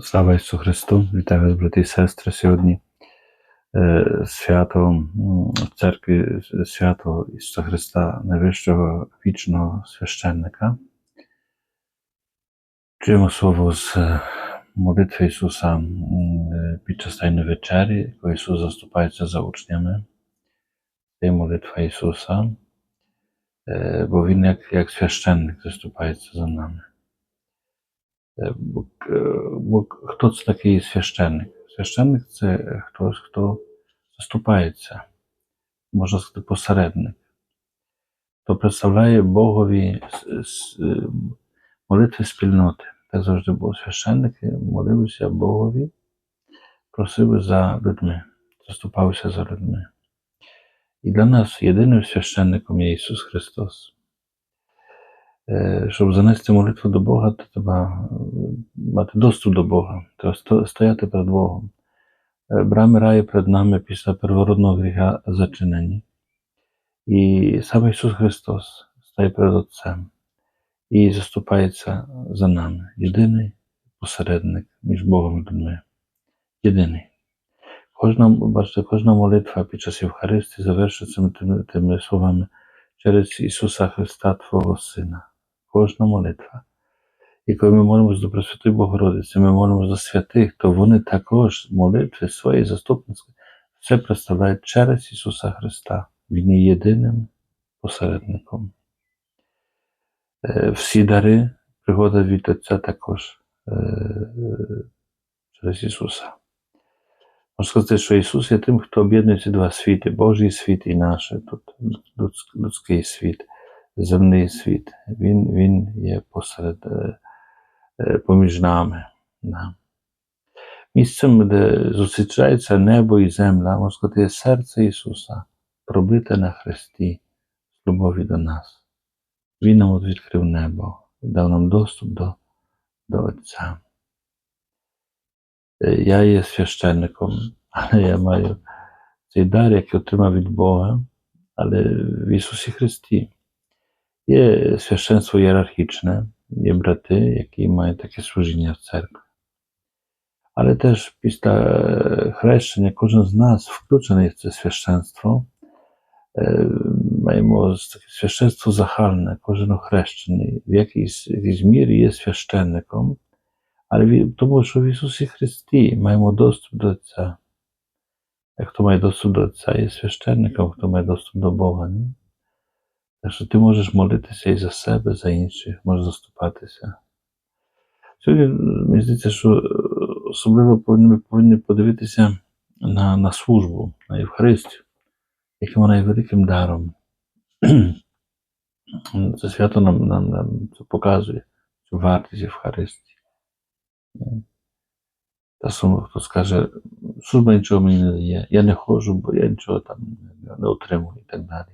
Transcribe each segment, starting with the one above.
Слава Ісусу Христу! Вітаю вас, брати і сестри. Сьогодні е, свято м, в церкві свято Ісуса Христа, найвищого вічного священника. Чуємо слово з е, молитви Ісуса м, е, під час Тайної вечері, коли Ісус заступається за учнями. Це є молитва Ісуса, е, бо Він як, як священник заступається за нами. Е, Бо, е, хто це такий священник? Священник це хтось, хто заступається, можна сказати, посередник, хто представляє Богові е, молитви спільноти. Так завжди було. Священники молилися Богові, просили за людьми, заступалися за людьми. І для нас єдиним священником є Ісус Христос. Е, Щоб занести молитву до Бога, то треба е, мати доступ до Бога, треба стояти перед Богом. Е, Брами раю перед нами після первородного гріха зачинені. І саме Ісус Христос стає перед Отцем і заступається за нами. Єдиний посередник між Богом і людьми. Єдиний. Кожна, бачите, кожна молитва під час Євхаристії завершується тими, тими словами через Ісуса Христа, Твого Сина. Кожна молитва. І коли ми молимося до Пресвятої Богородиці, ми молимося за святих, то вони також молитви свої заступницькі все представляють через Ісуса Христа. Він є єдиним посередником. Е, Всі дари приходять від Отця також е, через Ісуса. Можна сказати, що Ісус є тим, хто об'єднує ці два світи, Божий світ і наш, людський світ, земний світ. Він, він є посеред, е, е, поміж нами. Да. Місцем, де зустрічається небо і земля, можна сказати, є серце Ісуса, пробите на хресті з любові до нас. Він нам відкрив небо, дав нам доступ до, до Отця. Е, Я є священником, але я маю цей дар, який отримав від Бога, але в Ісусі Христі. Є священство ієрархічне, є брати, які мають таке служіння в церкві. Але теж після е, хрещення кожен з нас включений в це священство. Е, Маємо з- таке священство загальне, кожен охрещений в якійсь, в якійсь мірі є священником, але ві- тому що в Ісусі Христі маємо доступ до Отця. Як хто має доступ до Отця, є священником, хто має доступ до Бога. Ні? Так що ти можеш молитися і за себе, за інших, можеш заступатися. Сьогодні, мені здається, що е, особливо ми повинні подивитися на, на службу, на Євхаристію, яким вона є великим даром. Це свято нам, нам, нам це показує цю вартість Євхаристії. Часом хто скаже, служба нічого мені не дає, я не ходжу, бо я нічого там не отримую і так далі.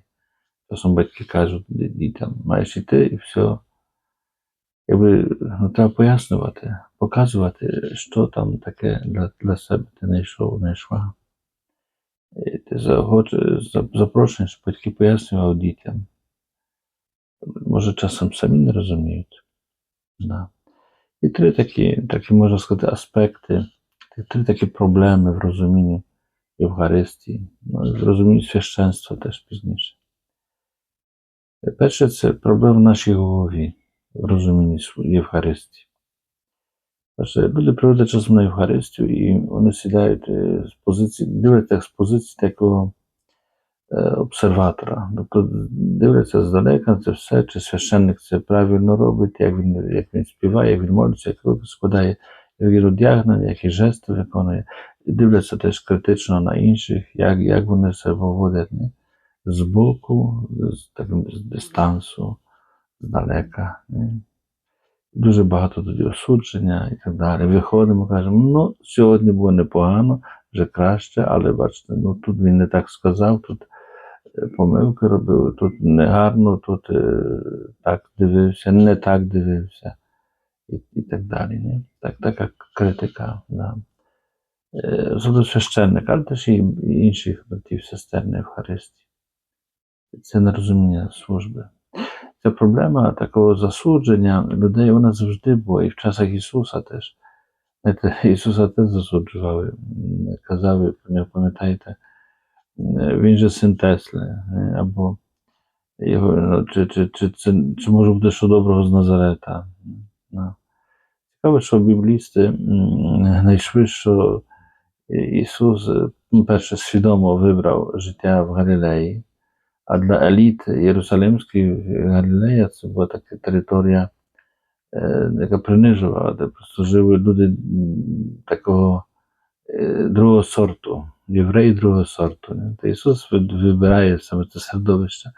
Часом батьки кажуть дітям, маєш іти і все. Якби ну, треба пояснювати, показувати, що там таке для, для себе ти знайшов, знайшла. І ти запрошуєш, батьки пояснював дітям. Може, часом самі не розуміють. Да. І три такі, такі, можна сказати, аспекти, три такі проблеми в розумінні Євхаристії, ну, в розумінні священства теж пізніше. Перше, це проблема в нашій голові розумінні Євхаристії. Перше, люди приходять часом на Євхаристію і вони сідають е, з позиції, дивляться з позиції такого е, обсерватора. Тобто дивляться здалека це все, чи священник це правильно робить, як він, як він співає, як він молиться, як руки складає, як він одягнений, які жести виконує. І дивляться теж критично на інших, як, як вони себе поводять. Збоку, з таким з дистансу, здалека. Дуже багато тоді осудження і так далі. Виходимо, кажемо, ну, сьогодні було непогано, вже краще, але бачите, ну тут він не так сказав, тут е, помилки робив, тут негарно, тут е, так дивився, не так дивився, і, і так далі. Ні? Так, така критика. Да. Е, Особливо священник, але теж і інших братів, сестер на Євхаристії. Це нерозуміння служби. Ця проблема такого засудження людей, вона завжди була, і в часах Ісуса теж. Знаєте, Ісуса теж засуджували, казали, не пам'ятаєте, він же син Тесли, е, або його, ну, чи, чи, чи, чи, чи може бути що доброго з Назарета. Ну. Цікаво, що біблісти знайшли, Ісус, е, перше, свідомо вибрав життя в Галілеї, а для еліт Єрусалимської Галілея це була така територія, яка принижувала, де просто жили люди такого е, другого сорту, євреї другого сорту. Та Ісус вибирає саме це середовище.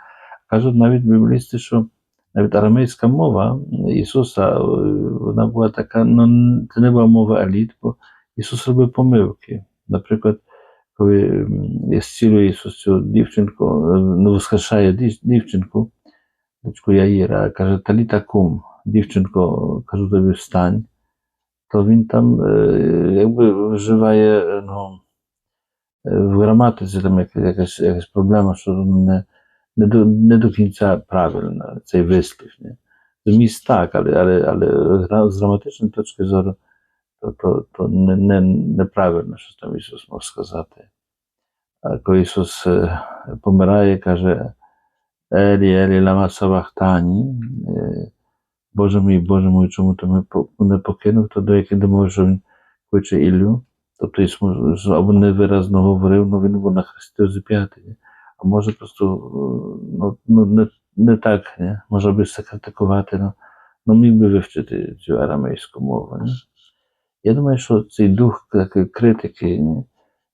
Кажуть навіть біблісти, що навіть арамейська мова Ісуса, вона була така, ну це не була мова еліт, бо Ісус робив помилки. Наприклад, коли м, зцілює Ісус цю дівчинку, е, ну, воскрешає дів- дівчинку, дочку Яїра, каже, Таліта кум, дівчинко, кажу тобі встань, то він там е, якби вживає е, ну, е, в граматиці там як- якась, якась проблема, що не, не, до, не до кінця правильно цей вислів. Не? Зміст так, але, але, але то, то, то не, не, неправильно, що там Ісус мав сказати. А коли Ісус е, помирає, каже Елі, Елі, лама савахтані, е, Боже мій, Боже мій, чому ти мене по- мене покинув, то деякі думали, що він хоче Іллю, тобто Ісус або невиразно говорив, але він був на хресті розіп'ятий. А може просто е, ну, ну, не, не так, не? може би все критикувати, ну, ну міг би вивчити цю арамейську мову. Не? Я думаю, що цей дух такої критики,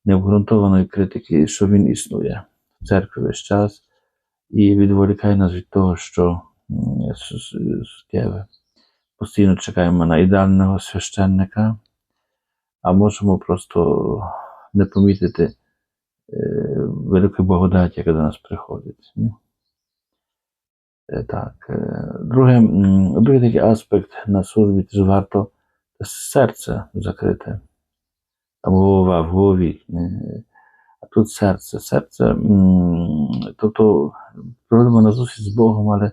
необґрунтованої критики, що він існує в церкві весь час і відволікає нас від того, що суттєве. Постійно чекаємо на ідеального священника, а можемо просто не помітити е, великої благодаті, яка до нас приходить. Е, Так. е, Друге, другий такий аспект на службі теж варто серце закрите. Або голова в голові. А тут серце. Серце, тобто проводимо на зустріч з Богом, але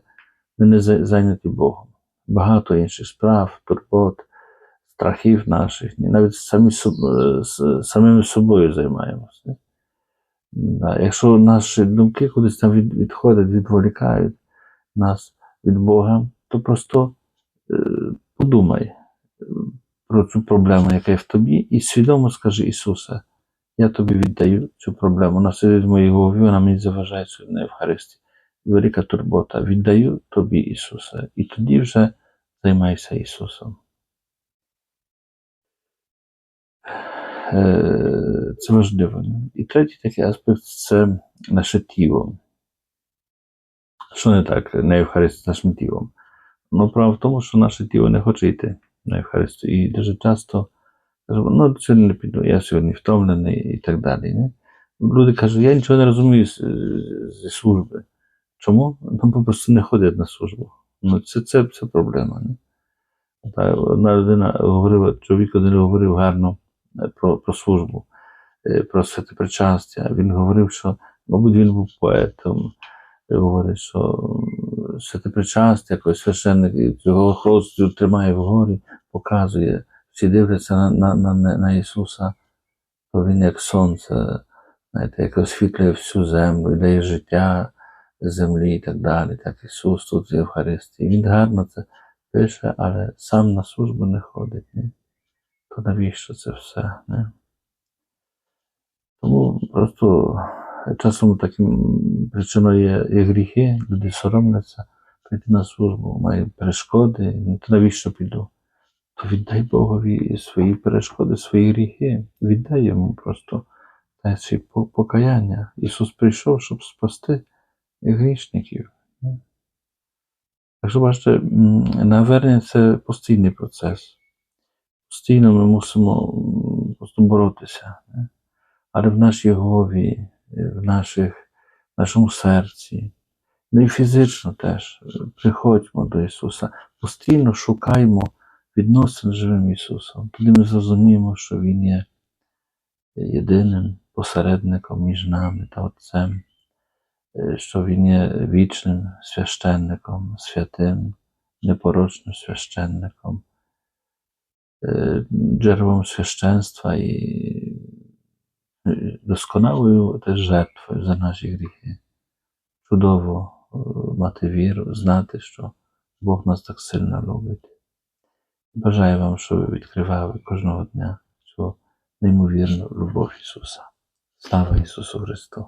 ми не зайняті Богом. Багато інших справ, турбот, страхів наших, навіть самі, е, самими собою займаємося. Якщо наші думки кудись там відходять, відволікають нас від Бога, то просто е, подумай е, про цю проблему, яка є в тобі, і свідомо скажи Ісусе, я тобі віддаю цю проблему. Вона сидить в моїй голові, вона мені заважає на Євхаристі. Велика турбота. Віддаю тобі, Ісусе. І тоді вже займайся Ісусом. Е, Це важливо. І третій такий аспект це наше тіло. Що не так на Євхаристі з нашим тілом? Ну, право в тому, що наше тіло не хоче йти на Євхаристію. І дуже часто кажуть, ну сьогодні не піду, я сьогодні втомлений і так далі. Не? Люди кажуть, я нічого не розумію зі служби. Чому? Ну, просто не ходять на службу. Ну, це, це, це проблема. Не? Та одна людина говорила, чоловік один говорив гарно е, про, про службу, е, про святе причастя. Він говорив, що, мабуть, він був поетом. Говорить, що м, святе причастя, якось священник його хростю тримає вгорі, показує, всі дивляться на, на, на, на, Ісуса, то Він як сонце, знаєте, яке освітлює всю землю, дає життя землі і так далі. Так Ісус тут в Євхаристії. Він гарно це пише, але сам на службу не ходить. Ні? То навіщо це все? Не? Тому просто часом таким причиною є, є гріхи, люди соромляться прийти на службу, мають перешкоди, ну, то навіщо піду? То віддай Богові свої перешкоди, свої гріхи, віддай йому просто по- покаяння. Ісус прийшов, щоб спасти грішників. Так що бачите, навернення це постійний процес. Постійно ми мусимо просто боротися. Але в нашій голові, е, в, наших, в нашому серці, ну і фізично теж е, приходьмо до Ісуса, постійно шукаймо відносин з живим Ісусом. Тоді ми зрозуміємо, що Він є єдиним посередником між нами та Отцем, е, що Він є вічним священником, святим, непорочним священником. е, джерелом священства і е, досконалою теж жертвою за наші гріхи. Чудово е, мати віру, знати, що Бог нас так сильно любить. Бажаю вам, щоб ви відкривали кожного дня цю неймовірну любов Ісуса. Слава Ісусу Христу!